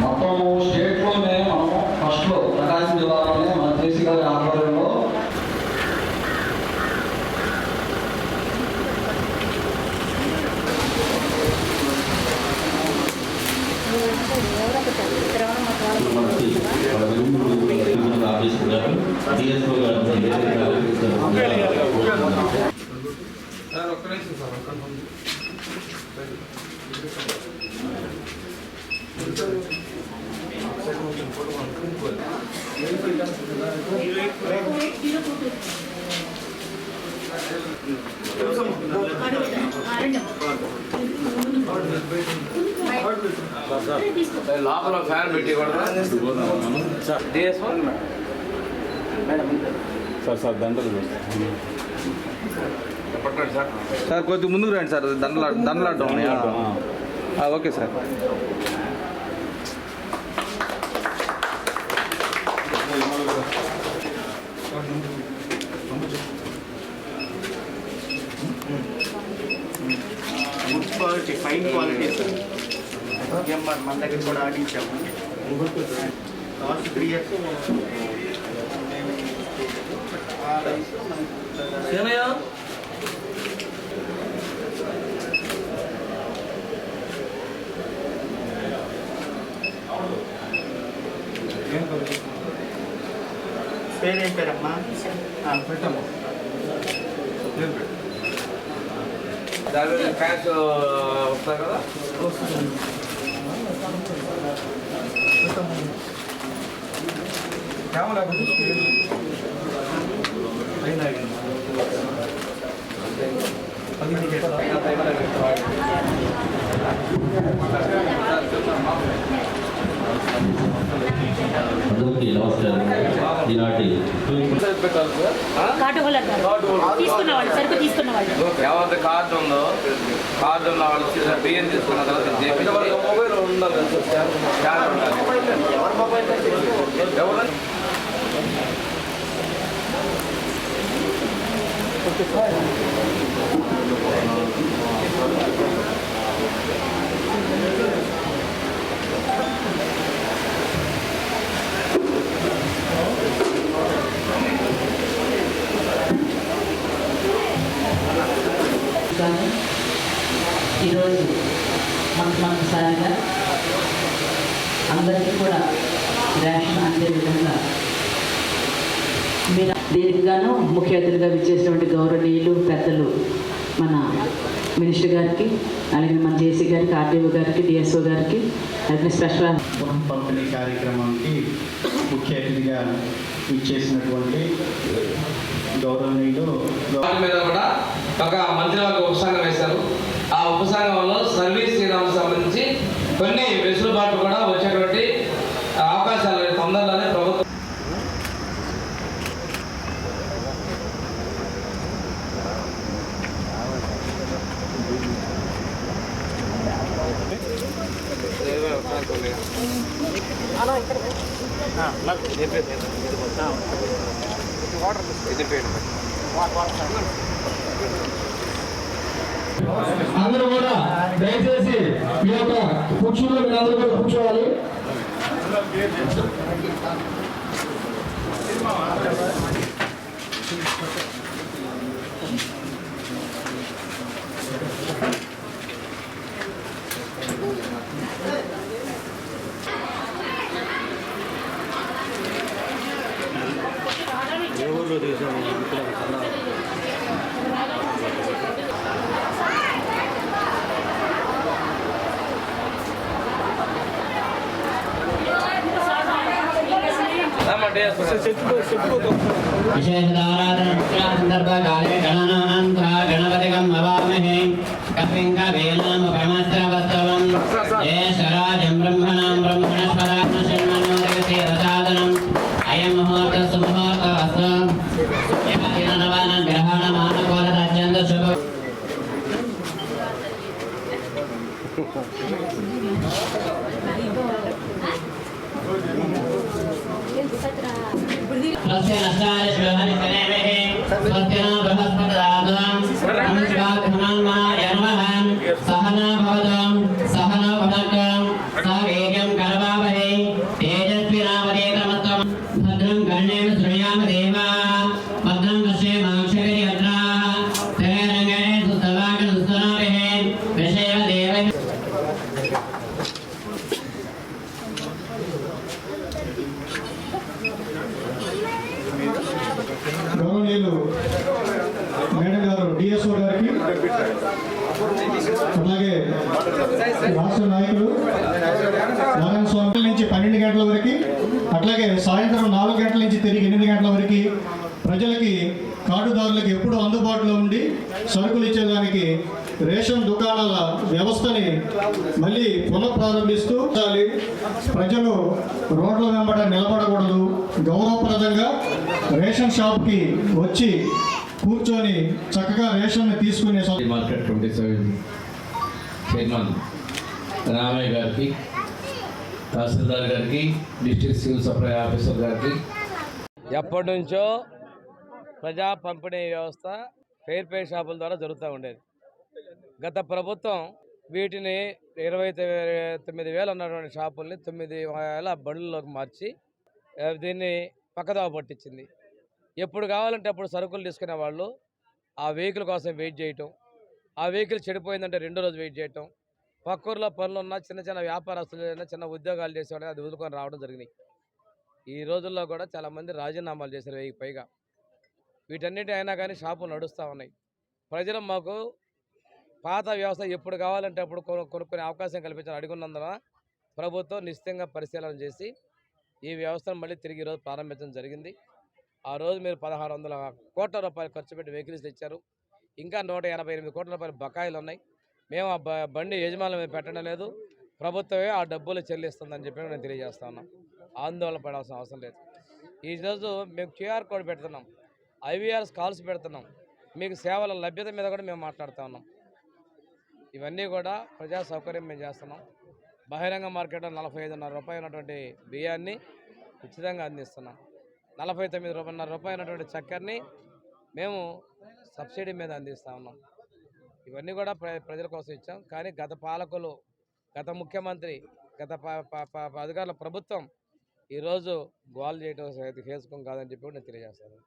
మొత్తం స్టేట్లోనే మనం ఫస్ట్లో ప్రకాశం జిల్లాలోనే మన జేసీ గారి ఆధ్వర్యంలో మనకి మన వెలుగురు డివిజనల్ ఆఫీసర్ గారు డిఎస్ఓ గారు సార్ ఒక్క నిమిషం సార్ ఒక్క నిమిషం. లోపల ఫ్యాన్ పెట్టి కూడా డిఎస్ఓ సార్ సార్ దండలు పట్టండి సార్. సార్ కొద్దిగా ముందుకు రండి సార్ దండలా దండలాడడం ఉన్నాయా? ఆ, okay sir. Good quality fine quality sir MR మన దగ్గర కూడా ఆడించాము. లాస్ట్ త్రీ ఇయర్స్ పేరేం పేరమ్మా? పెట్టమ్మా. దాని క్యాష్ వస్తారు కదా? అందరికీ పెట్టాలి సార్ ఆ? Card holder. గారు. తీసుకున్న వాళ్ళు సరుకు తీసుకున్న వాళ్ళు. ఎవరి కార్డు ఉందో కార్డు ఉన్న వాళ్ళు బియ్యం తీసుకున్న తర్వాత చేపించి మొబైల్ ఉండాలి స్కాన్ ఉండాలి ఎవరు కానీ మొట్టమొదటిసారిగా అందరికీ కూడా రేషన్ అందే విధంగా మీరు దీనికి గాను ముఖ్య అతిథిగా విచ్చేసినటువంటి గౌరవనీయులు పెద్దలు మన మినిస్టర్ గారికి అలాగే మన జేసీ గారికి ఆర్డీఓ గారికి డిఎస్ఓ గారికి అలాగే స్పెషల్ గృహ పంపిణీ కార్యక్రమానికి ముఖ్య అతిథిగా ఇచ్చేసినటువంటి గౌరవనీయులు మీద కూడా ఒక మంత్రివర్గ ఉపసంఘం వేశారు. ఆ ఉపసంఘంలో సర్వీస్ శ్రీరామ్ సంబంధించి కొన్ని వెసులుబాట్లు కూడా వచ్చేటువంటి అవకాశాలు తొందరలోనే ప్రభుత్వం అందరూ కూడా దయచేసి మీ యొక్క కుర్చీలో మీరు అందరూ కూడా కూర్చోవాలి విశేషదారాధనకాలే గణనాంధ్రా గణపతికం భవామహే కవిం కవేనామస్తవం ఏషరాజం బ్రహ్మణాం బ్రహ్మణస్వరాం శృణ్మనోదయతే రసాదనం అయం ముహూర్త సుముహూర్త వస్త్రం గ్రహణ మానకోల రాజ్యాంగ శుభ Thank you. स्वस्य नष्टारिष्वहनितनेमिः स्वस्य नो बृहस्पतिराधुम् नमः सहना भवतु सहना भुनक्तु सह वीर्यं करवावहै तेजस्विनामधीतमत्वं भद्रं कर्णेन श्रृणुयाम देवा भद्रं पश्येमाक्षरि अत्र तेरङ्गे सुस्तवाक सुस्तनाभिः అలాగే రాష్ట్ర నాయకులు నారాయణ స్వామి నుంచి పన్నెండు గంటల వరకు అట్లాగే సాయంత్రం నాలుగు గంటల నుంచి తిరిగి ఎనిమిది గంటల వరకు ప్రజలకి కార్డుదారులకు ఎప్పుడూ అందుబాటులో ఉండి సరుకులు ఇచ్చేదానికి రేషన్ దుకాణాల వ్యవస్థని మళ్ళీ పునఃప్రారంభిస్తూ ఉండాలి. ప్రజలు రోడ్ల వెంబడ నిలబడకూడదు గౌరవప్రదంగా రేషన్ షాప్కి వచ్చి కూర్చొని చక్కగా రేషన్ తీసుకునే market twenty seven chairman Ramayya గారికి తహసీల్దార్ గారికి డిస్ట్రిక్ట్ సివిల్ సప్లై ఆఫీసర్ గారికి. ఎప్పటి నుంచో ప్రజా పంపిణీ వ్యవస్థ ఫెయిర్ పే షాపుల ద్వారా జరుగుతూ ఉండేది. గత ప్రభుత్వం వీటిని ఇరవై తొమ్మిది- తొమ్మిది వేలు ఉన్నటువంటి షాపుల్ని తొమ్మిది వేల బండ్లలోకి మార్చి దీన్ని పక్కదావ పట్టించింది. ఎప్పుడు కావాలంటే అప్పుడు సరుకులు తీసుకునే వాళ్ళు ఆ వెహికల్ కోసం వెయిట్ చేయటం ఆ వెహికల్ చెడిపోయిందంటే రెండో రోజు వెయిట్ చేయటం పక్క ఊర్లో పనులు ఉన్న చిన్న చిన్న వ్యాపారస్తులు చిన్న ఉద్యోగాలు చేసేవాళ్ళు అది వదులుకొని రావడం జరిగినాయి. ఈ రోజుల్లో కూడా చాలామంది రాజీనామాలు చేశారు వెయ్యి పైగా. వీటన్నిటి అయినా కానీ షాపులు నడుస్తూ ఉన్నాయి. ప్రజలు మాకు పాత వ్యవస్థ ఎప్పుడు కావాలంటే అప్పుడు కొనుక్కునే అవకాశం కల్పించాలని అడుగున్నందున ప్రభుత్వం నిశ్చితంగా పరిశీలన చేసి ఈ వ్యవస్థను మళ్ళీ తిరిగి ఈరోజు ప్రారంభించడం జరిగింది. ఆ రోజు మీరు పదహారు వందల కోట్ల రూపాయలు ఖర్చు పెట్టి వెహికల్స్ తెచ్చారు. ఇంకా నూట ఎనభై ఎనిమిది కోట్ల రూపాయలు బకాయిలు ఉన్నాయి. మేము ఆ బండి యజమానుల మీద పెట్టడం లేదు ప్రభుత్వమే ఆ డబ్బులు చెల్లిస్తుందని చెప్పి నేను తెలియజేస్తా ఉన్నాం. ఆందోళన పడాల్సిన అవసరం లేదు. ఈరోజు మేము క్యూఆర్ కోడ్ పెడుతున్నాం. ఐవీఆర్స్ కాల్స్ పెడుతున్నాం. మీకు సేవల లభ్యత మీద కూడా మేము మాట్లాడుతూ ఉన్నాం. ఇవన్నీ కూడా ప్రజా సౌకర్యం మేము చేస్తున్నాం. బహిరంగ మార్కెట్లో నలభై ఐదున్నర రూపాయలు ఉన్నటువంటి బియ్యాన్ని ఉచితంగా అందిస్తున్నాం. నలభై తొమ్మిది రూపాయన్నర రూపాయలు చక్కెరని మేము సబ్సిడీ మీద అందిస్తూ ఉన్నాం. ఇవన్నీ కూడా ప్ర ప్రజల కోసం ఇచ్చాం. కానీ గత పాలకులు గత ముఖ్యమంత్రి గత అధికారుల ప్రభుత్వం ఈరోజు గోల్ చేయడం హేతుకం కాదని చెప్పి నేను తెలియజేస్తాను.